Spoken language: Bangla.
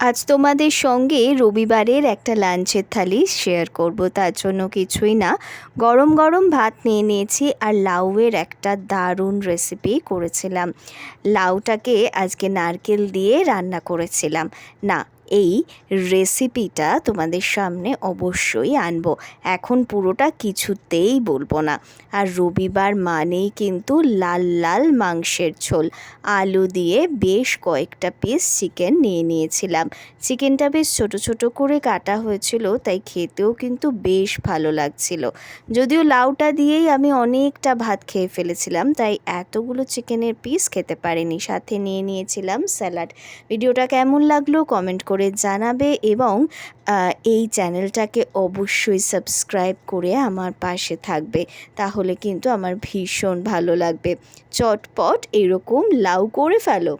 আজ তোমাদের সঙ্গে রবিবারের একটা লাঞ্চের থালি শেয়ার করব। তার জন্য কিছুই না। গরম গরম ভাত নিয়ে নিয়েছি আর লাউয়ের একটা দারুণ রেসিপি করেছিলাম। লাউটাকে আজকে নারকেল দিয়ে রান্না করেছিলাম। না এই রেসিপিটা তোমাদের সামনে অবশ্যই আনব। এখন পুরোটা কিছুতেই বলব না। আর রবিবার মানেই কিন্তু লাল লাল মাংসের ঝোল। আলু দিয়ে বেশ কয়েকটা পিস চিকেন নিয়ে নিয়েছিলাম। চিকেনটা বেশ ছোট ছোট করে কাটা হয়েছিল, তাই খেতেও কিন্তু বেশ ভালো লাগছিল। যদিও লাউটা দিয়েই আমি অনেকটা ভাত খেয়ে ফেলেছিলাম, তাই এতগুলো চিকেনের পিস খেতে পারিনি। সাথে নিয়ে নিয়েছিলাম স্যালাড ভিডিওটা কেমন লাগল? কমেন্ট করে জানাবে এবং এই চ্যানেলটাকে অবশ্যই সাবস্ক্রাইব করে আমার পাশে থাকবে। তাহলে কিন্তু আমার ভীষণ ভালো লাগবে। চটপট এরকম লাউ করে ফেলো।